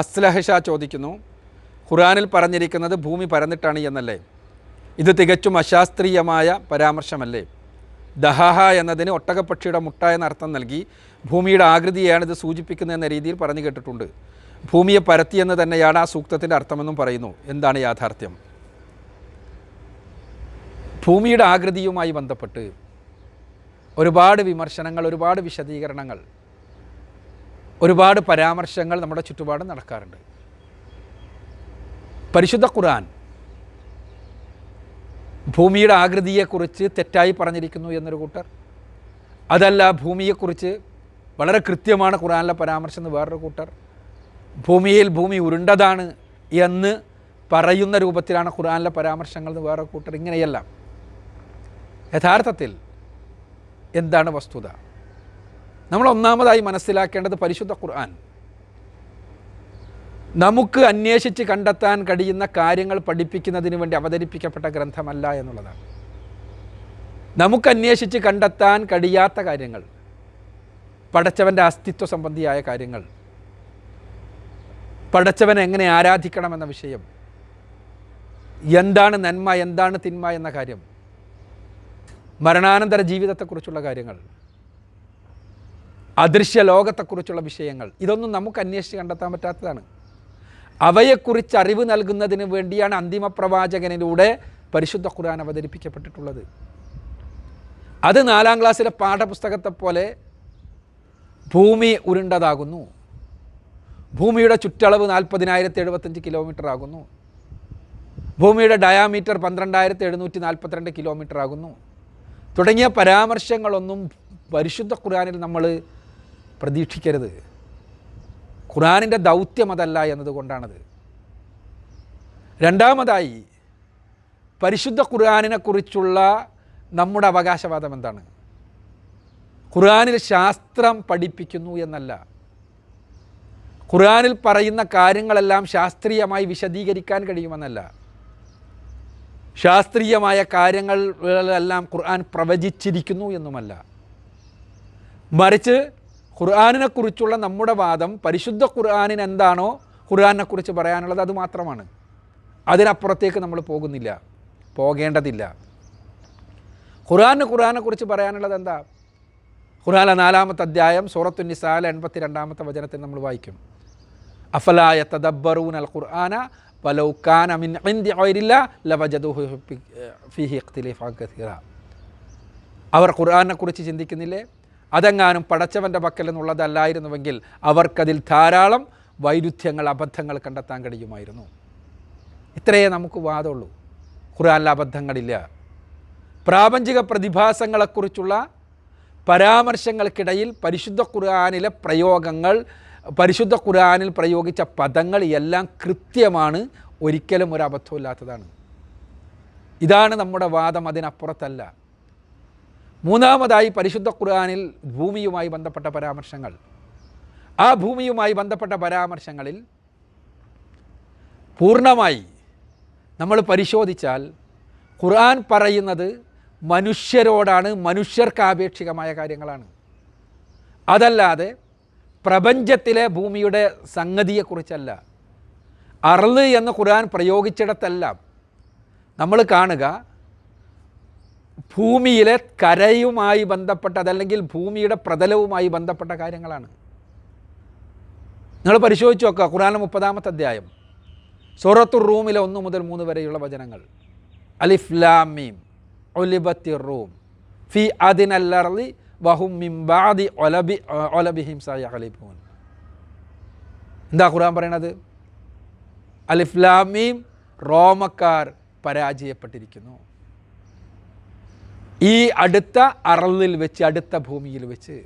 അസ്ലഹഷ ചോദിക്കുന്നു. ഖുറാനിൽ പറഞ്ഞിരിക്കുന്നത് ഭൂമി പരന്നിട്ടാണ് എന്നല്ലേ? ഇത് തികച്ചും അശാസ്ത്രീയമായ പരാമർശമല്ലേ? ദഹാഹ എന്നതിന് ഒട്ടകപ്പക്ഷിയുടെ മുട്ട എന്ന അർത്ഥം നൽകി ഭൂമിയുടെ ആകൃതിയാണ് ഇത് സൂചിപ്പിക്കുന്നത് എന്ന രീതിയിൽ പറഞ്ഞു കേട്ടിട്ടുണ്ട്. ഭൂമിയെ പരത്തി എന്ന് തന്നെയാണ് ആ സൂക്തത്തിന്റെ അർത്ഥമെന്നും പറയുന്നു. എന്താണ് യാഥാർത്ഥ്യം? ഭൂമിയുടെ ആകൃതിയുമായി ബന്ധപ്പെട്ട് ഒരുപാട് വിമർശനങ്ങൾ ഒരുപാട് വിശദീകരണങ്ങൾ ഒരുപാട് പരാമർശങ്ങൾ നമ്മുടെ ചുറ്റുപാടും നടക്കാറുണ്ട്. പരിശുദ്ധ ഖുർആൻ ഭൂമിയുടെ ആകൃതിയെക്കുറിച്ച് തെറ്റായി പറഞ്ഞിരിക്കുന്നു എന്നൊരു കൂട്ടർ. അതല്ല ഭൂമിയെക്കുറിച്ച് വളരെ കൃത്യമാണ് ഖുർആനിലെ പരാമർശം എന്ന് വേറൊരു കൂട്ടർ. ഭൂമിയിൽ ഭൂമി ഉരുണ്ടതാണ് എന്ന് പറയുന്ന രൂപത്തിലാണ് ഖുർആനിലെ പരാമർശങ്ങൾ എന്ന് വേറൊരു കൂട്ടർ. ഇങ്ങനെയല്ല. യഥാർത്ഥത്തിൽ എന്താണ് വസ്തുത? നമ്മൾ ഒന്നാമതായി മനസ്സിലാക്കേണ്ടത് പരിശുദ്ധ ഖുർആൻ. നമുക്ക് അന്വേഷിച്ച് കണ്ടെത്താൻ കഴിയുന്ന കാര്യങ്ങൾ പഠിപ്പിക്കുന്നതിന് വേണ്ടി അവതരിപ്പിക്കപ്പെട്ട ഗ്രന്ഥമല്ല എന്നുള്ളതാണ്. നമുക്ക് അന്വേഷിച്ച് കണ്ടെത്താൻ കഴിയാത്ത കാര്യങ്ങൾ പടച്ചവന്റെ അസ്തിത്വ സംബന്ധിയായ കാര്യങ്ങൾ പടച്ചവനെ എങ്ങനെ ആരാധിക്കണമെന്ന വിഷയം എന്താണ് നന്മ എന്താണ് തിന്മ എന്ന കാര്യം മരണാനന്തര ജീവിതത്തെക്കുറിച്ചുള്ള കാര്യങ്ങൾ അദൃശ്യ ലോകത്തെക്കുറിച്ചുള്ള വിഷയങ്ങൾ. ഇതൊന്നും നമുക്ക് അന്വേഷിച്ച് കണ്ടെത്താൻ പറ്റാത്തതാണ്. അവയെക്കുറിച്ച് അറിവ് നൽകുന്നതിന് വേണ്ടിയാണ് അന്തിമ പ്രവാചകനിലൂടെ പരിശുദ്ധ ഖുർആൻ അവതരിപ്പിക്കപ്പെട്ടിട്ടുള്ളത്. അത് നാലാം ക്ലാസ്സിലെ പാഠപുസ്തകത്തെ പോലെ ഭൂമി ഉരുണ്ടതാകുന്നു. ഭൂമിയുടെ ചുറ്റളവ് നാൽപ്പതിനായിരത്തി എഴുപത്തഞ്ച് കിലോമീറ്റർ ആകുന്നു ഭൂമിയുടെ ഡയാമീറ്റർ പന്ത്രണ്ടായിരത്തി എഴുന്നൂറ്റി നാൽപ്പത്തിരണ്ട് കിലോമീറ്റർ ആകുന്നു തുടങ്ങിയ പരാമർശങ്ങളൊന്നും പരിശുദ്ധ ഖുർആനിൽ നമ്മൾ പ്രതീക്ഷിക്കരുത്. ഖുറാനിന്റെ ദൗത്യം അതല്ല എന്നതുകൊണ്ടാണത്. രണ്ടാമതായി പരിശുദ്ധ ഖുർആാനിനെക്കുറിച്ചുള്ള നമ്മുടെ അവകാശവാദം എന്താണ്? ഖുർആാനിൽ ശാസ്ത്രം പഠിപ്പിക്കുന്നു എന്നല്ല. ഖുർആാനിൽ പറയുന്ന കാര്യങ്ങളെല്ലാം ശാസ്ത്രീയമായി വിശദീകരിക്കാൻ കഴിയുമെന്നല്ല. ശാസ്ത്രീയമായ കാര്യങ്ങളെല്ലാം ഖുർആൻ പ്രവചിച്ചിരിക്കുന്നു എന്നുമല്ല. മറിച്ച് ഖുർആാനിനെ കുറിച്ചുള്ള നമ്മുടെ വാദം പരിശുദ്ധ ഖുർആാനിന് എന്താണോ ഖുർആാനിനെക്കുറിച്ച് പറയാനുള്ളത് അത് മാത്രമാണ്. അതിനപ്പുറത്തേക്ക് നമ്മൾ പോകുന്നില്ല. പോകേണ്ടതില്ല. ഖുർആാന് ഖുർആനെ കുറിച്ച് പറയാനുള്ളത് എന്താ? ഖുർആാനിലെ നാലാമത്തെ അധ്യായം സൂറത്തു നിസാല എൺപത്തി രണ്ടാമത്തെ വചനത്തിൽ നമ്മൾ വായിക്കും. അഫലായ തദബ്ബറൂൻ അൽ ഖുർആാന വലൗക്കാന മിൻ ഗൈരില്ല ലവജദുഹു ഫീഹി ഇഖ്തിലാഫൻ കസീറ. അവർ ഖുർആനെ കുറിച്ച് ചിന്തിക്കുന്നില്ലേ? അതെങ്ങാനും പടച്ചവന്റെ പക്കൽ നിന്നുള്ളതല്ലായിരുന്നുവെങ്കിൽ അവർക്കതിൽ ധാരാളം വൈരുദ്ധ്യങ്ങൾ അബദ്ധങ്ങൾ കണ്ടെത്താൻ കഴിയുമായിരുന്നു. ഇത്രയേ നമുക്ക് വാദമുള്ളൂ ഖുർആനിൽ അബദ്ധങ്ങളില്ല. പ്രാപഞ്ചിക പ്രതിഭാസങ്ങളെക്കുറിച്ചുള്ള പരാമർശങ്ങൾക്കിടയിൽ പരിശുദ്ധ ഖുർആാനിലെ പ്രയോഗങ്ങൾ പരിശുദ്ധ ഖുർആാനിൽ പ്രയോഗിച്ച പദങ്ങൾ എല്ലാം കൃത്യമാണ്. ഒരിക്കലും ഒരു അബദ്ധമില്ലാത്തതാണ് ഇതാണ് നമ്മുടെ വാദം അതിനപ്പുറത്തല്ല. മൂന്നാമതായി പരിശുദ്ധ ഖുർആാനിൽ ഭൂമിയുമായി ബന്ധപ്പെട്ട പരാമർശങ്ങൾ. ആ ഭൂമിയുമായി ബന്ധപ്പെട്ട പരാമർശങ്ങളിൽ പൂർണമായി നമ്മൾ പരിശോധിച്ചാൽ ഖുർആൻ പറയുന്നത് മനുഷ്യരോടാണ് മനുഷ്യർക്ക് ആപേക്ഷികമായ കാര്യങ്ങളാണ്. അതല്ലാതെ പ്രപഞ്ചത്തിലെ ഭൂമിയുടെ സംഗതിയെക്കുറിച്ചല്ല. അറൾ എന്ന് ഖുർആൻ പ്രയോഗിച്ചിടത്തെല്ലാം നമ്മൾ കാണുക ഭൂമിയിലെ കരയുമായി ബന്ധപ്പെട്ട അതല്ലെങ്കിൽ ഭൂമിയുടെ പ്രതലവുമായി ബന്ധപ്പെട്ട കാര്യങ്ങളാണ്. നിങ്ങൾ പരിശോധിച്ച് നോക്കുക ഖുറാൻ മുപ്പതാമത്തെ അധ്യായം സൂറത്തു റൂമിലെ ഒന്ന് മുതൽ മൂന്ന് വരെയുള്ള വചനങ്ങൾ. അലിഫ്ലാമീം ഒലിബത്തി റൂം ഫി അതിനല്ലർലി വഹും മിംബാദി ഒലബി ഒലബിഹിം സയഹലിഫൂൻ എന്താ ഖുറാൻ പറയണത്? അലിഫ്ലാമീം റോമക്കാർ പരാജയപ്പെട്ടിരിക്കുന്നു. ഈ അടുത്ത അറളിൽ വെച്ച് അടുത്ത ഭൂമിയിൽ വെച്ച്.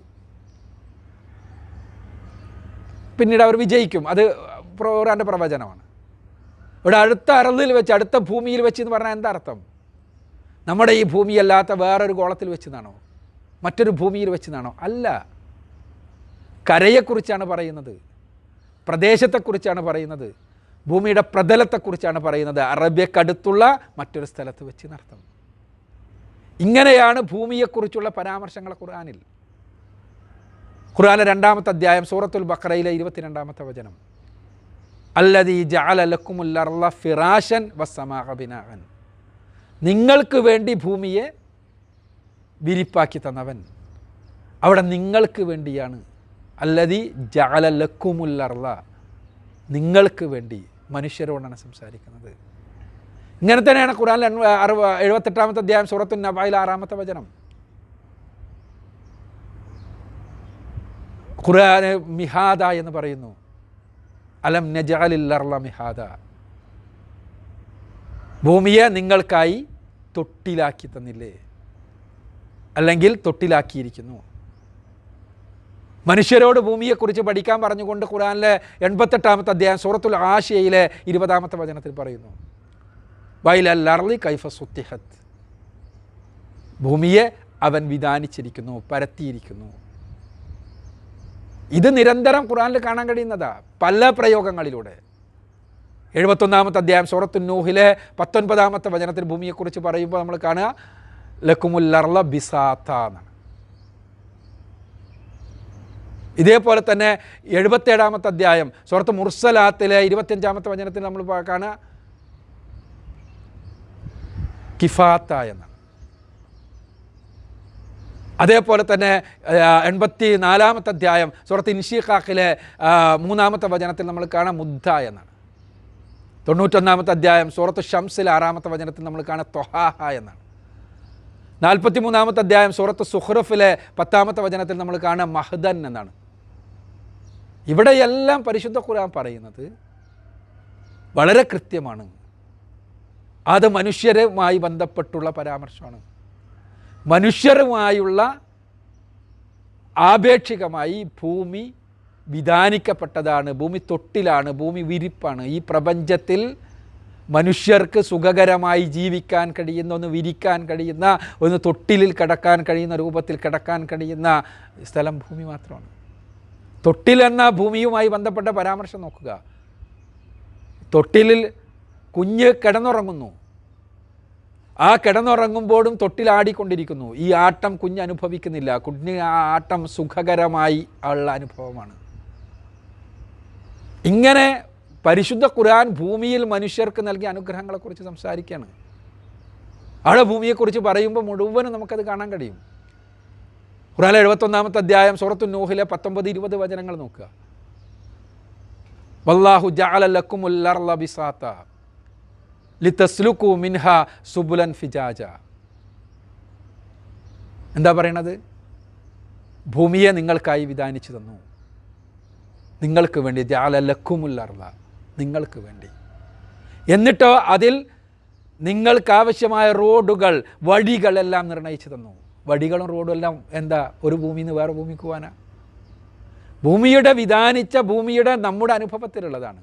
പിന്നീട് അവർ വിജയിക്കും. അത് പ്രോറാന്റെ പ്രവചനമാണ്. ഇവിടെ അടുത്ത അറളിൽ വെച്ച് അടുത്ത ഭൂമിയിൽ വെച്ച് എന്ന് പറഞ്ഞാൽ എന്താ അർത്ഥം? നമ്മുടെ ഈ ഭൂമിയല്ലാത്ത വേറൊരു ഗോളത്തിൽ വെച്ചെന്നാണോ മറ്റൊരു ഭൂമിയിൽ വെച്ചെന്നാണോ അല്ല. കരയെക്കുറിച്ചാണ് പറയുന്നത്. പ്രദേശത്തെക്കുറിച്ചാണ് പറയുന്നത്. ഭൂമിയുടെ പ്രതലത്തെക്കുറിച്ചാണ് പറയുന്നത്. അറബ്യക്കടുത്തുള്ള മറ്റൊരു സ്ഥലത്ത് വെച്ച് നടത്തും ഇങ്ങനെയാണ് ഭൂമിയെക്കുറിച്ചുള്ള പരാമർശങ്ങൾ ഖുർആാനിൽ. ഖുർആനിലെ രണ്ടാമത്തെ അധ്യായം സൂറത്തുൽ ബക്രയിലെ ഇരുപത്തിരണ്ടാമത്തെ വചനം. അല്ലതി ജാലലക്കുമുല്ലർല ഫിറാഷൻ വസമാഹബിനാഹൻ നിങ്ങൾക്ക് വേണ്ടി ഭൂമിയെ വിരിപ്പാക്കി തന്നവൻ. അവിടെ നിങ്ങൾക്ക് വേണ്ടിയാണ്. അല്ലതി ജാലലക്കുമുല്ലർല നിങ്ങൾക്ക് വേണ്ടി മനുഷ്യരോടാണ് സംസാരിക്കുന്നത്. ഇങ്ങനെ തന്നെയാണ് ഖുറാൻ അറുപ എഴുപത്തെട്ടാമത്തെ അധ്യായം സൂറത്തു നബായിൽ ആറാമത്തെ വചനം. ഖുറാൻ മിഹാദ എന്ന് പറയുന്നു. അലം നജാലില്ലർല മിഹാദ. ഭൂമിയെ നിങ്ങൾക്കായി തൊട്ടിലാക്കി തന്നില്ലേ? അല്ലെങ്കിൽ തൊട്ടിലാക്കിയിരിക്കുന്നു. മനുഷ്യരോട് ഭൂമിയെക്കുറിച്ച് പഠിക്കാൻ പറഞ്ഞുകൊണ്ട് ഖുറാനിലെ എൺപത്തെട്ടാമത്തെ അധ്യായം സൂറത്തുൽ ആശയയിലെ ഇരുപതാമത്തെ വചനത്തിൽ പറയുന്നു. വൈലല്ലർലി കൈഫ സുത്തിഹത്ത് ഭൂമിയെ അവൻ വിധാനിച്ചിരിക്കുന്നു പരത്തിയിരിക്കുന്നു. ഇത് നിരന്തരം ഖുറാനിൽ കാണാൻ കഴിയുന്നതാ പല പ്രയോഗങ്ങളിലൂടെ. എഴുപത്തൊന്നാമത്തെ അധ്യായം സൂറത്തു നൂഹിലെ പത്തൊൻപതാമത്തെ വചനത്തിൽ ഭൂമിയെക്കുറിച്ച് പറയുമ്പോൾ നമ്മൾ കാണുക ലക്കുമുല്ലർല ബിസാത്ത എന്നാണ് ഇതേപോലെ തന്നെ എഴുപത്തേഴാമത്തെ അധ്യായം സൂറത്ത് മുർസലാത്തിലെ ഇരുപത്തിയഞ്ചാമത്തെ വചനത്തിൽ നമ്മൾ കാണുക കിഫാത്ത അതേപോലെ തന്നെ എൺപത്തി നാലാമത്തെ അധ്യായം സുഹൃത്ത് ഇൻഷിഖാഖിലെ മൂന്നാമത്തെ വചനത്തിൽ നമ്മൾ കാണാം മുദ്ദ എന്നാണ് തൊണ്ണൂറ്റൊന്നാമത്തെ അധ്യായം സൂറത്ത് ഷംസിൽ ആറാമത്തെ വചനത്തിൽ നമ്മൾ കാണാം തൊഹാഹ എന്നാണ് നാൽപ്പത്തി മൂന്നാമത്തെ അധ്യായം സൂറത്ത് സുഹ്റഫിലെ പത്താമത്തെ വചനത്തിൽ നമ്മൾ കാണാം മഹ്ദൻ എന്നാണ്. ഇവിടെയെല്ലാം പരിശുദ്ധ ഖുർആൻ പറയുന്നത് വളരെ കൃത്യമാണ്. അത് മനുഷ്യരുമായി ബന്ധപ്പെട്ടുള്ള പരാമർശമാണ്. മനുഷ്യരുമായുള്ള ആപേക്ഷികമായി ഭൂമി വിധാനിക്കപ്പെട്ടതാണ് ഭൂമി തൊട്ടിലാണ് ഭൂമി വിരിപ്പാണ്. ഈ പ്രപഞ്ചത്തിൽ മനുഷ്യർക്ക് സുഖകരമായി ജീവിക്കാൻ കഴിയുന്ന ഒന്ന് വിരിക്കാൻ കഴിയുന്ന ഒന്ന് തൊട്ടിലിൽ കിടക്കാൻ കഴിയുന്ന രൂപത്തിൽ കിടക്കാൻ കഴിയുന്ന സ്ഥലം ഭൂമി മാത്രമാണ്. തൊട്ടിലെന്ന ഭൂമിയുമായി ബന്ധപ്പെട്ട പരാമർശം നോക്കുക. തൊട്ടിലിൽ കുഞ്ഞ് കിടന്നുറങ്ങുന്നു. ആ കിടന്നുറങ്ങുമ്പോഴും തൊട്ടിലാടിക്കൊണ്ടിരിക്കുന്നു. ഈ ആട്ടം കുഞ്ഞ് അനുഭവിക്കുന്നില്ല കുഞ്ഞ് ആ ആട്ടം സുഖകരമായി ഉള്ള അനുഭവമാണ്. ഇങ്ങനെ പരിശുദ്ധ ഖുർആൻ ഭൂമിയിൽ മനുഷ്യർക്ക് നൽകിയ അനുഗ്രഹങ്ങളെക്കുറിച്ച് സംസാരിക്കുകയാണ്. അവിടെ ഭൂമിയെക്കുറിച്ച് പറയുമ്പോൾ മുഴുവനും നമുക്കത് കാണാൻ കഴിയും. ഖുറാൻ എഴുപത്തൊന്നാമത്തെ അധ്യായം സൂറത്തു നൂഹിലെ പത്തൊമ്പത് ഇരുപത് വചനങ്ങൾ നോക്കുക. വല്ലാഹു ജഅലലക്കുമുല്ലർല ബിസാത്ത. ലിതസ്ലുക്കു മിൻഹ സുബുലൻ ഫിജാജ. എന്താ പറയണത്? ഭൂമിയെ നിങ്ങൾക്കായി വിധാനിച്ചു തന്നു. നിങ്ങൾക്ക് വേണ്ടി ജാലലക്കുമുല്ലർല നിങ്ങൾക്ക് വേണ്ടി. എന്നിട്ടോ അതിൽ നിങ്ങൾക്കാവശ്യമായ റോഡുകൾ വഴികളെല്ലാം നിർണയിച്ചു തന്നു. വഴികളും റോഡും എല്ലാം എന്താ ഒരു ഭൂമിയിൽ നിന്ന് വേറെ ഭൂമിക്ക് പോകാനാ ഭൂമിയുടെ വിധാനിച്ച ഭൂമിയുടെ നമ്മുടെ അനുഭവത്തിലുള്ളതാണ്.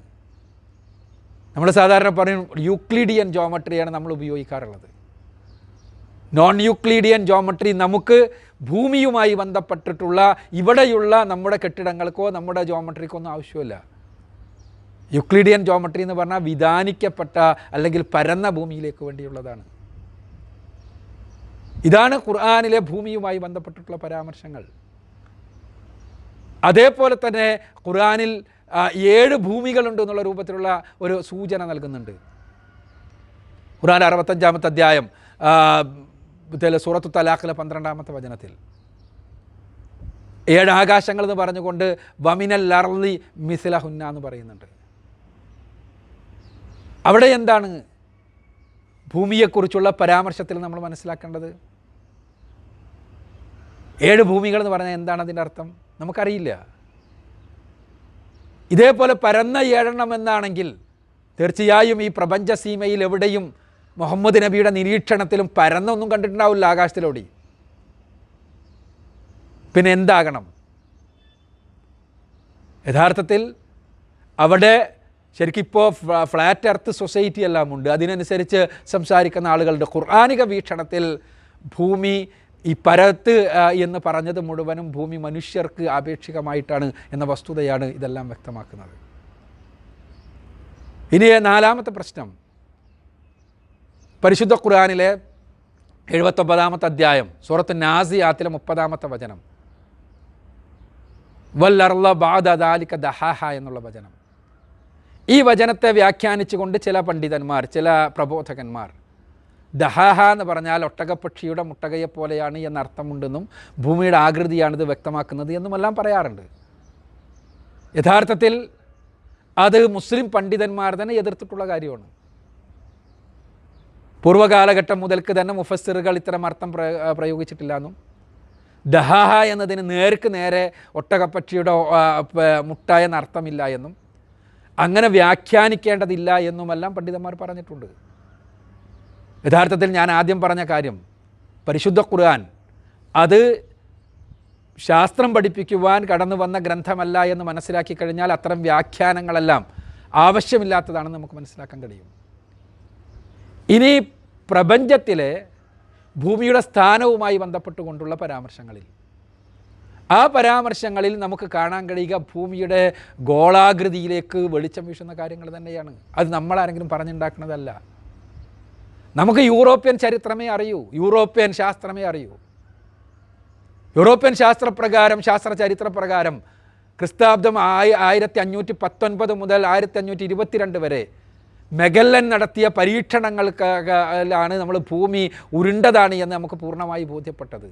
നമ്മൾ സാധാരണ പറയും യൂക്ലിഡിയൻ ജോമട്രിയാണ് നമ്മൾ ഉപയോഗിക്കാറുള്ളത്. നോൺ യൂക്ലിഡിയൻ ജോമട്രി നമുക്ക് ഭൂമിയുമായി ബന്ധപ്പെട്ടിട്ടുള്ള ഇവിടെയുള്ള നമ്മുടെ കെട്ടിടങ്ങൾക്കോ നമ്മുടെ ജോമട്രിക്കോ ഒന്നും ആവശ്യമില്ല. യുക്ലിഡിയൻ ജോമട്രി എന്ന് പറഞ്ഞാൽ വിധാനിക്കപ്പെട്ട അല്ലെങ്കിൽ പരന്ന ഭൂമിയിലേക്ക് വേണ്ടിയുള്ളതാണ്. ഇതാണ് ഖുർആാനിലെ ഭൂമിയുമായി ബന്ധപ്പെട്ടിട്ടുള്ള പരാമർശങ്ങൾ. അതേപോലെ തന്നെ ഖുർആാനിൽ ഏഴ് ഭൂമികളുണ്ട് എന്നുള്ള രൂപത്തിലുള്ള ഒരു സൂചന നൽകുന്നുണ്ട്. ഖുർആൻ അറുപത്തഞ്ചാമത്തെ അധ്യായം സൂറത്തു തലാഖിലെ പന്ത്രണ്ടാമത്തെ വചനത്തിൽ. ഏഴ് ആകാശങ്ങൾ എന്ന് പറഞ്ഞുകൊണ്ട് വമിനൽ ലർലി മിസില ഹുന്ന എന്ന് പറയുന്നുണ്ട്. അവിടെ എന്താണ് ഭൂമിയെക്കുറിച്ചുള്ള പരാമർശത്തിൽ നമ്മൾ മനസ്സിലാക്കേണ്ടത്? ഏഴ് ഭൂമികൾ എന്ന് പറഞ്ഞാൽ എന്താണ് അതിന്റെ അർത്ഥം? നമുക്കറിയില്ല. ഇതേപോലെ പരന്ന ഏഴെണ്ണം എന്നാണെങ്കിൽ തീർച്ചയായും ഈ പ്രപഞ്ച സീമയിൽ എവിടെയും മുഹമ്മദ് നബിയുടെ നിരീക്ഷണത്തിലും പരന്നൊന്നും കണ്ടിട്ടുണ്ടാവില്ല ആകാശത്തിലോടി. പിന്നെ എന്താകണം? യഥാർത്ഥത്തിൽ അവിടെ ശരിക്കിപ്പോൾ ഫ്ലാറ്റ് എർത്ത് സൊസൈറ്റി എല്ലാം ഉണ്ട്. അതിനനുസരിച്ച് സംസാരിക്കുന്ന ആളുകളുടെ ഖുർആാനിക വീക്ഷണത്തിൽ ഭൂമി ഈ പരത്ത് എന്ന് പറഞ്ഞത് മുഴുവനും ഭൂമി മനുഷ്യർക്ക് ആപേക്ഷികമായിട്ടാണ് എന്ന വസ്തുതയാണ് ഇതെല്ലാം വ്യക്തമാക്കുന്നത്. ഇനി നാലാമത്തെ പ്രശ്നം. പരിശുദ്ധ ഖുർആാനിലെ എഴുപത്തൊമ്പതാമത്തെ അധ്യായം സൂറത്ത് നാസിയാത്തിലെ മുപ്പതാമത്തെ വചനം. വല്ലർല ബാദാലിക്ക ദഹാഹ എന്നുള്ള വചനം. ഈ വചനത്തെ വ്യാഖ്യാനിച്ചുകൊണ്ട് ചില പണ്ഡിതന്മാർ ചില പ്രബോധകന്മാർ ദഹാഹ എന്ന് പറഞ്ഞാൽ ഒട്ടകപ്പക്ഷിയുടെ മുട്ടകയെ പോലെയാണ് എന്നർത്ഥമുണ്ടെന്നും ഭൂമിയുടെ ആകൃതിയാണിത് വ്യക്തമാക്കുന്നത് എന്നുമെല്ലാം പറയാറുണ്ട്. യഥാർത്ഥത്തിൽ അത് മുസ്ലിം പണ്ഡിതന്മാർ തന്നെ എതിർത്തിട്ടുള്ള കാര്യമാണ്. പൂർവകാലഘട്ടം മുതൽക്ക് തന്നെ മുഫസ്സിറുകൾ ഇത്തരം അർത്ഥം പ്രയ പ്രയോഗിച്ചിട്ടില്ല എന്നും ദഹാഹ എന്നതിന് നേർക്ക് നേരെ ഒട്ടകപ്പക്ഷിയുടെ മുട്ട എന്ന അർത്ഥമില്ല എന്നും അങ്ങനെ വ്യാഖ്യാനിക്കേണ്ടതില്ല എന്നുമെല്ലാം പണ്ഡിതന്മാർ പറഞ്ഞിട്ടുണ്ട്. യഥാർത്ഥത്തിൽ ഞാൻ ആദ്യം പറഞ്ഞ കാര്യം പരിശുദ്ധ ഖുർആൻ അത് ശാസ്ത്രം പഠിപ്പിക്കുവാൻ കടന്നു വന്ന ഗ്രന്ഥമല്ല എന്ന് മനസ്സിലാക്കി കഴിഞ്ഞാൽ അത്തരം വ്യാഖ്യാനങ്ങളെല്ലാം ആവശ്യമില്ലാത്തതാണെന്ന് നമുക്ക് മനസ്സിലാക്കാൻ കഴിയും. ഇനി പ്രപഞ്ചത്തിലെ ഭൂമിയുടെ സ്ഥാനവുമായി ബന്ധപ്പെട്ടുകൊണ്ടുള്ള പരാമർശങ്ങളിൽ. ആ പരാമർശങ്ങളിൽ നമുക്ക് കാണാൻ കഴിയുക ഭൂമിയുടെ ഗോളാകൃതിയിലേക്ക് വെളിച്ചം വീശുന്ന കാര്യങ്ങൾ തന്നെയാണ്. അത് നമ്മളാരെങ്കിലും പറഞ്ഞുണ്ടാക്കുന്നതല്ല. നമുക്ക് യൂറോപ്യൻ ചരിത്രമേ അറിയൂ. യൂറോപ്യൻ ശാസ്ത്രമേ അറിയൂ. യൂറോപ്യൻ ശാസ്ത്രപ്രകാരം ശാസ്ത്ര ചരിത്രപ്രകാരം ക്രിസ്താബ്ദം ആയി ആയിരത്തി അഞ്ഞൂറ്റി പത്തൊൻപത് മുതൽ ആയിരത്തി അഞ്ഞൂറ്റി ഇരുപത്തിരണ്ട് വരെ മെഗല്ലൻ നടത്തിയ പരീക്ഷണങ്ങൾക്കാണ് നമ്മൾ ഭൂമി ഉരുണ്ടതാണ് എന്ന് നമുക്ക് പൂർണമായി ബോധ്യപ്പെട്ടത്.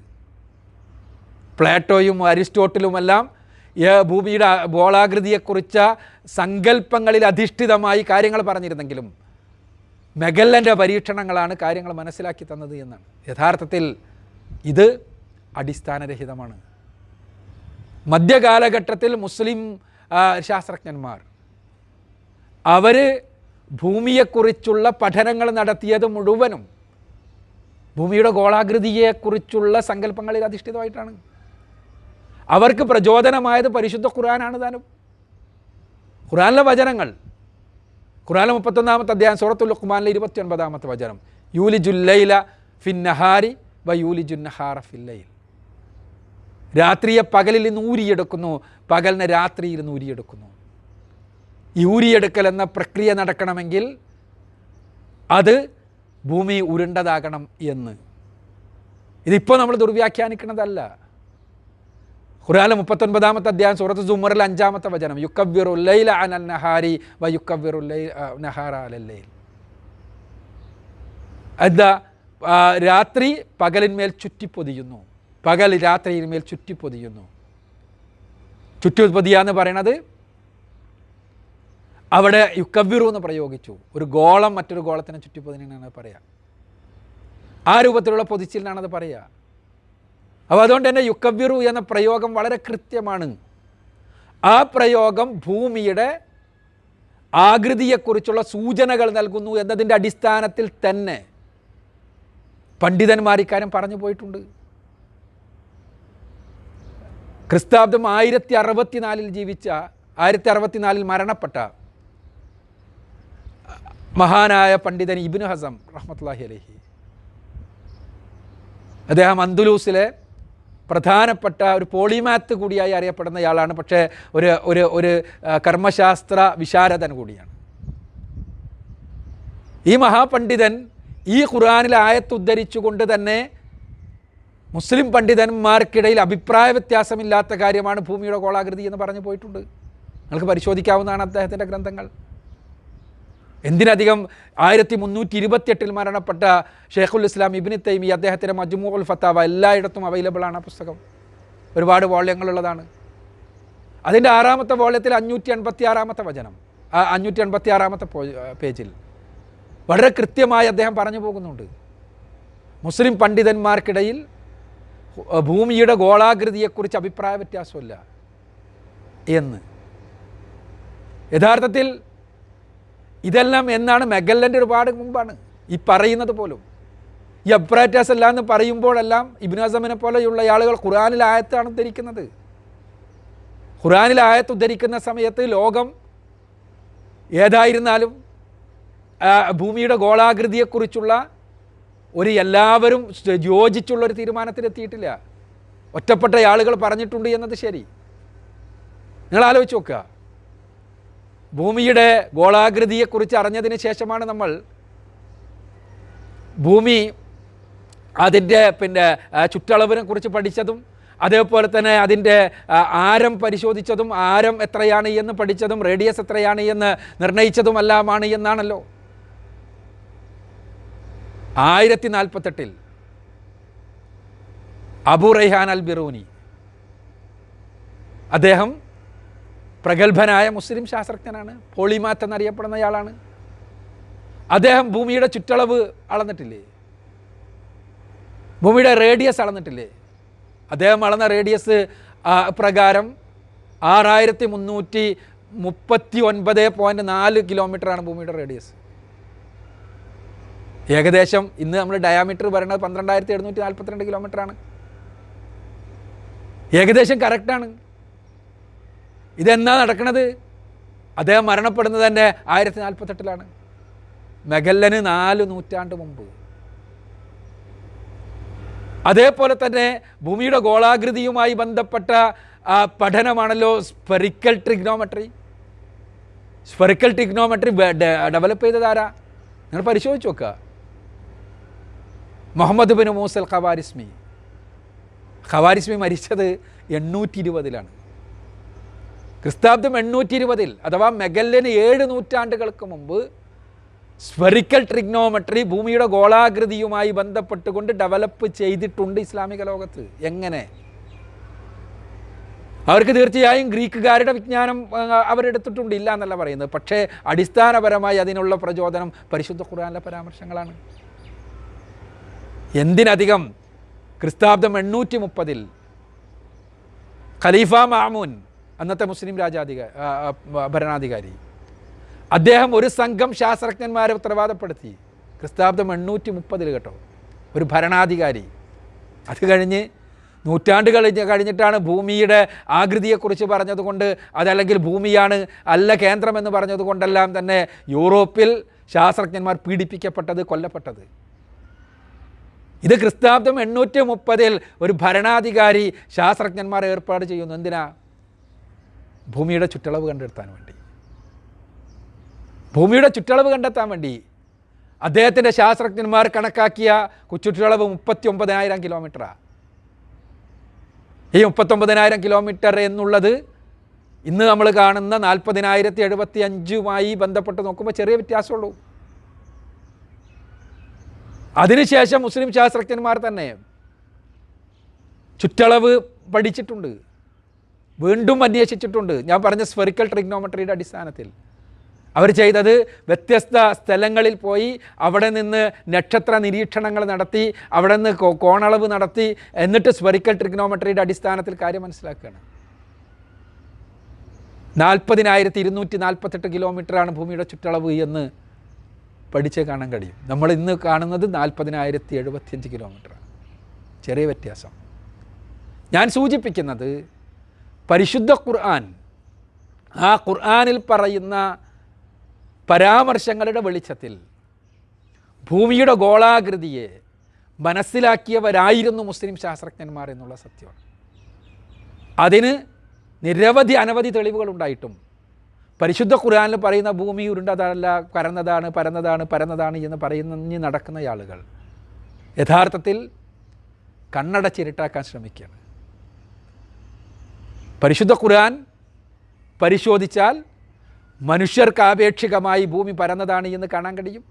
പ്ലാറ്റോയും അരിസ്റ്റോട്ടിലുമെല്ലാം ഭൂമിയുടെ ഗോളാകൃതിയെക്കുറിച്ച സങ്കല്പങ്ങളിൽ അധിഷ്ഠിതമായി കാര്യങ്ങൾ പറഞ്ഞിരുന്നെങ്കിലും മെഗല്ലന്റെ പരീക്ഷണങ്ങളാണ് കാര്യങ്ങൾ മനസ്സിലാക്കി തന്നത് എന്നാണ്. യഥാർത്ഥത്തിൽ ഇത് അടിസ്ഥാനരഹിതമാണ്. മധ്യകാലഘട്ടത്തിൽ മുസ്ലിം ശാസ്ത്രജ്ഞന്മാർ അവർ ഭൂമിയെക്കുറിച്ചുള്ള പഠനങ്ങൾ നടത്തിയത് മുഴുവനും ഭൂമിയുടെ ഗോളാകൃതിയെക്കുറിച്ചുള്ള സങ്കല്പങ്ങളിൽ അധിഷ്ഠിതമായിട്ടാണ്. അവർക്ക് പ്രചോദനമായത് പരിശുദ്ധ ഖുർആനാണ് താനും. ഖുർആനിലെ വചനങ്ങൾ ഖുർആനിലെ മുപ്പത്തൊന്നാമത്തെ അധ്യായം സൂറത്തുൽ ലുഖ്മാനിലെ ഇരുപത്തി ഒൻപതാമത്തെ വചനം. യൂലി ജുല്ലൈല ഫിൻ നഹാരി വ യൂലി ജുന്നഹാറ ലൈൽ രാത്രിയെ പകലിൽ നിന്ന് ഊരിയെടുക്കുന്നു പകലിനെ രാത്രിയിൽ നിന്ന് ഊരിയെടുക്കുന്നു. ഈ ഊരിയെടുക്കൽ എന്ന പ്രക്രിയ നടക്കണമെങ്കിൽ അത് ഭൂമി ഉരുണ്ടതാകണം എന്ന്. ഇതിപ്പോൾ നമ്മൾ ദുർവ്യാഖ്യാനിക്കുന്നതല്ല. ഖുർആാനിലെ മുപ്പത്തൊൻപതാമത്തെ അധ്യായം സൂറത്ത് സുമറിൽ അഞ്ചാമത്തെ വചനം. യുക്കവ്വിറുല്ലൈല അനൽ നഹാരി വ യുക്കവ്വിറുല്ലൈ നഹാറ അലല്ലൈൽ എന്താ? രാത്രി പകലിന്മേൽ ചുറ്റിപ്പൊതിയുന്നു. പകൽ രാത്രിയിന്മേൽ ചുറ്റിപ്പൊതിയുന്നു. ചുറ്റിപ്പൊതിയ എന്ന് പറയണത് അവിടെ യുക്കവ്യറു എന്ന് പ്രയോഗിച്ചു. ഒരു ഗോളം മറ്റൊരു ഗോളത്തിനെ ചുറ്റിപ്പൊതിനാണ് പറയുക. ആ രൂപത്തിലുള്ള പൊതിച്ചിലിനാണത് പറയുക. അപ്പോൾ അതുകൊണ്ട് തന്നെ യുക്കബിറു എന്ന പ്രയോഗം വളരെ കൃത്യമാണ്. ആ പ്രയോഗം ഭൂമിയുടെ ആകൃതിയെക്കുറിച്ചുള്ള സൂചനകൾ നൽകുന്നു എന്നതിന്റെ അടിസ്ഥാനത്തിൽ തന്നെ പണ്ഡിതന്മാർ ഇക്കാര്യം പറഞ്ഞു പോയിട്ടുണ്ട്. ക്രിസ്താബ്ദം ആയിരത്തി അറുപത്തിനാലിൽ ജീവിച്ച ആയിരത്തി അറുപത്തിനാലിൽ മരണപ്പെട്ട മഹാനായ പണ്ഡിതൻ ഇബിനു ഹസം റഹ്മത്ത് അലഹി. അദ്ദേഹം അന്തുലൂസിലെ പ്രധാനപ്പെട്ട ഒരു പോളിമാത്ത് കൂടിയായി അറിയപ്പെടുന്നയാളാണ് പക്ഷേ ഒരു ഒരു ഒരു കർമ്മശാസ്ത്ര വിശാരദൻ കൂടിയാണ്. ഈ മഹാപണ്ഡിതൻ ഈ ഖുർആാനിൽ ആയത്തുദ്ധരിച്ചുകൊണ്ട് തന്നെ മുസ്ലിം പണ്ഡിതന്മാർക്കിടയിൽ അഭിപ്രായ വ്യത്യാസമില്ലാത്ത കാര്യമാണ് ഭൂമിയുടെ ഗോളാകൃതി എന്ന് പറഞ്ഞു പോയിട്ടുണ്ട്. നിങ്ങൾക്ക് പരിശോധിക്കാവുന്നതാണ് അദ്ദേഹത്തിന്റെ ഗ്രന്ഥങ്ങൾ. എന്തിനധികം ആയിരത്തി മുന്നൂറ്റി ഇരുപത്തിയെട്ടിൽ മരണപ്പെട്ട ഷെയ്ഖുൽ ഇസ്ലാം ഇബിനി തൈമി അദ്ദേഹത്തിന്റെ മജ്മുൽ ഫത്താവ എല്ലായിടത്തും അവൈലബിൾ ആണ് ആ പുസ്തകം. ഒരുപാട് വോള്യങ്ങളുള്ളതാണ്. അതിന്റെ ആറാമത്തെ വോള്യത്തിൽ അഞ്ഞൂറ്റി എൺപത്തി ആറാമത്തെ വചനം അഞ്ഞൂറ്റി എൺപത്തി ആറാമത്തെ പേജിൽ. വളരെ കൃത്യമായി അദ്ദേഹം പറഞ്ഞു പോകുന്നുണ്ട്. മുസ്ലിം പണ്ഡിതന്മാർക്കിടയിൽ ഭൂമിയുടെ ഗോളാകൃതിയെക്കുറിച്ച് അഭിപ്രായ വ്യത്യാസമില്ല എന്ന്. യഥാർത്ഥത്തിൽ ഇതെല്ലാം എന്നാണ് മെഗല്ലന്റെ ഒരുപാട് മുമ്പാണ്. ഈ പറയുന്നത് പോലും. ഈ അബ്രാറ്റാസ് എല്ലാം എന്ന് പറയുമ്പോഴെല്ലാം ഇബിനു അസമിനെ പോലെയുള്ള ആളുകൾ ഖുറാനിൽ ആയത്താണ് ഉദ്ധരിക്കുന്നത്. ഖുറാനിൽ ആയത്ത് ഉദ്ധരിക്കുന്ന സമയത്ത് ലോകം ഏതായിരുന്നാലും ഭൂമിയുടെ ഗോളാകൃതിയെക്കുറിച്ചുള്ള ഒരു എല്ലാവരും യോജിച്ചുള്ള ഒരു തീരുമാനത്തിലെത്തിയിട്ടില്ല. ഒറ്റപ്പെട്ട ആളുകൾ പറഞ്ഞിട്ടുണ്ട് എന്നത് ശരി. നിങ്ങൾ ആലോചിച്ച് നോക്കുക. ഭൂമിയുടെ ഗോളാകൃതിയെക്കുറിച്ച് അറിഞ്ഞതിന് ശേഷമാണ് നമ്മൾ ഭൂമി അതിന്റെ പിന്നെ ചുറ്റളവിനെ കുറിച്ച് പഠിച്ചതും അതേപോലെ തന്നെ അതിന്റെ ആരം പരിശോധിച്ചതും ആരം എത്രയാണ് എന്ന് പഠിച്ചതും റേഡിയസ് എത്രയാണ് എന്ന് നിർണയിച്ചതുമെല്ലാമാണ് എന്നാണല്ലോ. ആയിരത്തി നാൽപ്പത്തെട്ടിൽ അബു റൈഹാൻ അൽ ബിറൂനി അദ്ദേഹം പ്രഗത്ഭനായ മുസ്ലിം ശാസ്ത്രജ്ഞനാണ്. പോളിമാത്ത് എന്നറിയപ്പെടുന്നയാളാണ് അദ്ദേഹം ഭൂമിയുടെ ചുറ്റളവ് അളന്നിട്ടില്ലേ? ഭൂമിയുടെ റേഡിയസ് അളന്നിട്ടില്ലേ? അദ്ദേഹം അളന്ന റേഡിയസ് പ്രകാരം ആറായിരത്തി മുന്നൂറ്റി മുപ്പത്തി ഒൻപത് പോയിന്റ് നാല് കിലോമീറ്ററാണ് ഭൂമിയുടെ റേഡിയസ് ഏകദേശം ഇന്ന് നമ്മൾ ഡയാമീറ്റർ പറയുന്നത് പന്ത്രണ്ടായിരത്തി എഴുന്നൂറ്റി നാൽപ്പത്തിരണ്ട് കിലോമീറ്ററാണ് ഏകദേശം കറക്റ്റാണ് ഇതെന്നാ നടക്കുന്നത് അദ്ദേഹം മരണപ്പെടുന്നത് തന്നെ ആയിരത്തി നാൽപ്പത്തെട്ടിലാണ് മെഗല്ലന് നാല് നൂറ്റാണ്ട് മുമ്പ്. അതേപോലെ തന്നെ ഭൂമിയുടെ ഗോളാകൃതിയുമായി ബന്ധപ്പെട്ട പഠനമാണല്ലോ spherical trigonometry. Spherical trigonometry develop ചെയ്തത് ആരാ? നിങ്ങൾ പരിശോധിച്ച് നോക്കുക. മുഹമ്മദ് ബിൻ മൂസൽ ഖവാരിസ്മി. ഖവാരിസ്മി മരിച്ചത് എണ്ണൂറ്റി ഇരുപതിലാണ് ക്രിസ്താബ്ദം എണ്ണൂറ്റി ഇരുപതിൽ അഥവാ മെഗല്ലിന് ഏഴ് നൂറ്റാണ്ടുകൾക്ക് മുമ്പ് സ്ഫെറിക്കൽ ട്രിഗ്നോമെട്രി ഭൂമിയുടെ ഗോളാകൃതിയുമായി ബന്ധപ്പെട്ടുകൊണ്ട് ഡെവലപ്പ് ചെയ്തിട്ടുണ്ട് ഇസ്ലാമിക ലോകത്ത്. എങ്ങനെ? അവർക്ക് തീർച്ചയായും ഗ്രീക്കുകാരുടെ വിജ്ഞാനം അവരെടുത്തിട്ടുണ്ട് ഇല്ല എന്നല്ല പറയുന്നത്. പക്ഷേ അടിസ്ഥാനപരമായി അതിനുള്ള പ്രചോദനം പരിശുദ്ധ ഖുർആാനിലെ പരാമർശങ്ങളാണ്. എന്തിനധികം ക്രിസ്താബ്ദം എണ്ണൂറ്റി മുപ്പതിൽ ഖലീഫ മാമൂൻ അന്നത്തെ മുസ്ലിം രാജാധിക ആ, ആ, ഭരണാധികാരി. അദ്ദേഹം ഒരു സംഘം ശാസ്ത്രജ്ഞന്മാരെ ഉത്തരവാദപ്പെടുത്തി. ക്രിസ്താബ്ദം എണ്ണൂറ്റി മുപ്പതിൽ കേട്ടോ. ഒരു ഭരണാധികാരി. അത് കഴിഞ്ഞ് നൂറ്റാണ്ട് കഴിഞ്ഞ് കഴിഞ്ഞിട്ടാണ് ഭൂമിയുടെ ആകൃതിയെക്കുറിച്ച് പറഞ്ഞതുകൊണ്ട് അതല്ലെങ്കിൽ ഭൂമിയാണ് അല്ല കേന്ദ്രമെന്ന് പറഞ്ഞതുകൊണ്ടെല്ലാം തന്നെ യൂറോപ്പിൽ ശാസ്ത്രജ്ഞന്മാർ പീഡിപ്പിക്കപ്പെട്ടത് കൊല്ലപ്പെട്ടത്. ഇത് ക്രിസ്താബ്ദം എണ്ണൂറ്റി മുപ്പതിൽ ഒരു ഭരണാധികാരി ശാസ്ത്രജ്ഞന്മാർ ഏർപ്പാട് ചെയ്യുന്നു. എന്തിനാ? ഭൂമിയുടെ ചുറ്റളവ് കണ്ടെത്താൻ വേണ്ടി. ഭൂമിയുടെ ചുറ്റളവ് കണ്ടെത്താൻ വേണ്ടി അദ്ദേഹത്തിന്റെ ശാസ്ത്രജ്ഞന്മാർ കണക്കാക്കിയ ചുറ്റളവ് മുപ്പത്തി ഒമ്പതിനായിരം കിലോമീറ്ററാണ് ഈ മുപ്പത്തൊമ്പതിനായിരം കിലോമീറ്റർ എന്നുള്ളത് ഇന്ന് നമ്മൾ കാണുന്ന നാൽപ്പതിനായിരത്തി എഴുപത്തി അഞ്ചുമായി ബന്ധപ്പെട്ട് നോക്കുമ്പോൾ ചെറിയ വ്യത്യാസമുള്ളൂ. അതിനുശേഷം മുസ്ലിം ശാസ്ത്രജ്ഞന്മാർ തന്നെ ചുറ്റളവ് പഠിച്ചിട്ടുണ്ട്. വീണ്ടും അന്വേഷിച്ചിട്ടുണ്ട്. ഞാൻ പറഞ്ഞ സ്ഫെറിക്കൽ ട്രിഗ്നോമെട്രിയുടെ അടിസ്ഥാനത്തിൽ. അവർ ചെയ്തത് വ്യത്യസ്ത സ്ഥലങ്ങളിൽ പോയി അവിടെ നിന്ന് നക്ഷത്ര നിരീക്ഷണങ്ങൾ നടത്തി അവിടെ നിന്ന് കോണളവ് നടത്തി എന്നിട്ട് സ്ഫെറിക്കൽ ട്രിഗ്നോമെട്രിയുടെ അടിസ്ഥാനത്തിൽ കാര്യം മനസ്സിലാക്കുകയാണ്. നാൽപ്പതിനായിരത്തി ഇരുന്നൂറ്റി നാൽപ്പത്തെട്ട് കിലോമീറ്ററാണ് ഭൂമിയുടെ ചുറ്റളവ് എന്ന് പഠിച്ചേ കാണാൻ കഴിയും. നമ്മൾ ഇന്ന് കാണുന്നത് നാൽപ്പതിനായിരത്തി എഴുപത്തിയഞ്ച് കിലോമീറ്ററാണ്. ചെറിയ വ്യത്യാസം. ഞാൻ സൂചിപ്പിക്കുന്നത് പരിശുദ്ധ ഖുർആൻ. ആ ഖുർആനിൽ പറയുന്ന പരാമർശങ്ങളുടെ വെളിച്ചത്തിൽ ഭൂമിയുടെ ഗോളാകൃതിയെ മനസ്സിലാക്കിയവരായിരുന്നു മുസ്ലിം ശാസ്ത്രജ്ഞന്മാർ എന്നുള്ള സത്യമാണ് അതിന് നിരവധി അനവധി തെളിവുകളുണ്ടായിട്ടും പരിശുദ്ധ ഖുർആാനിൽ പറയുന്ന ഭൂമി ഉരുണ്ടതല്ല പരന്നതാണ് പരന്നതാണ് പരന്നതാണ് എന്ന് പറയുന്ന നടക്കുന്ന ആളുകൾ യഥാർത്ഥത്തിൽ കണ്ണടച്ചിരുട്ടാക്കാൻ ശ്രമിക്കുകയാണ്. പരിശുദ്ധ ഖുർആൻ പരിശോധിച്ചാൽ മനുഷ്യർക്ക് ആപേക്ഷികമായി ഭൂമി പരന്നതാണ് എന്ന് കാണാൻ കഴിയും.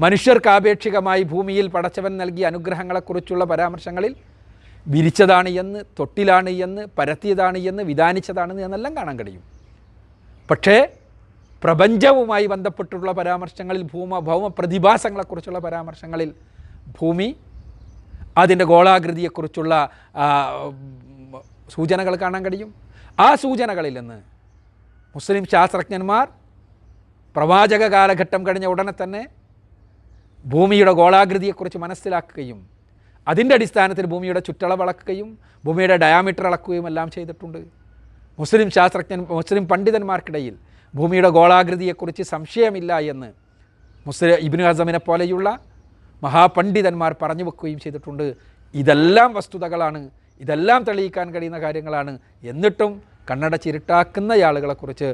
മനുഷ്യർക്ക് ആപേക്ഷികമായി ഭൂമിയിൽ പടച്ചവൻ നൽകിയ അനുഗ്രഹങ്ങളെക്കുറിച്ചുള്ള പരാമർശങ്ങളിൽ വിരിച്ചതാണ് എന്ന് തൊട്ടിലാണ് എന്ന് പരത്തിയതാണ് എന്ന് വിധാനിച്ചതാണ് എന്നെല്ലാം കാണാൻ കഴിയും. പക്ഷേ പ്രപഞ്ചവുമായി ബന്ധപ്പെട്ടുള്ള പരാമർശങ്ങളിൽ ഭൂമ ഭൗമ പ്രതിഭാസങ്ങളെക്കുറിച്ചുള്ള പരാമർശങ്ങളിൽ ഭൂമി അതിന്റെ ഗോളാകൃതിയെക്കുറിച്ചുള്ള സൂചനകൾ കാണാൻ കഴിയും. ആ സൂചനകളിൽ നിന്ന് മുസ്ലിം ശാസ്ത്രജ്ഞന്മാർ പ്രവാചക കാലഘട്ടം കഴിഞ്ഞ ഉടനെ തന്നെ ഭൂമിയുടെ ഗോളാകൃതിയെക്കുറിച്ച് മനസ്സിലാക്കുകയും അതിന്റെ അടിസ്ഥാനത്തിൽ ഭൂമിയുടെ ചുറ്റളവ് അളക്കുകയും ഭൂമിയുടെ ഡയാമീറ്റർ അളക്കുകയും എല്ലാം ചെയ്തിട്ടുണ്ട്. മുസ്ലിം ശാസ്ത്രജ്ഞൻ മുസ്ലിം പണ്ഡിതന്മാർക്കിടയിൽ ഭൂമിയുടെ ഗോളാകൃതിയെക്കുറിച്ച് സംശയമില്ല എന്ന് മുസ്ലിം ഇബ്നു ഹസമിനെ പോലെയുള്ള മഹാപണ്ഡിതന്മാർ പറഞ്ഞു വെക്കുകയും ചെയ്തിട്ടുണ്ട്. ഇതെല്ലാം വസ്തുതകളാണ്. ഇതെല്ലാം തെളിയിക്കാൻ കഴിയുന്ന കാര്യങ്ങളാണ്. എന്നിട്ടും കണ്ണടച്ചിരുട്ടാക്കുന്ന ആളുകളെക്കുറിച്ച്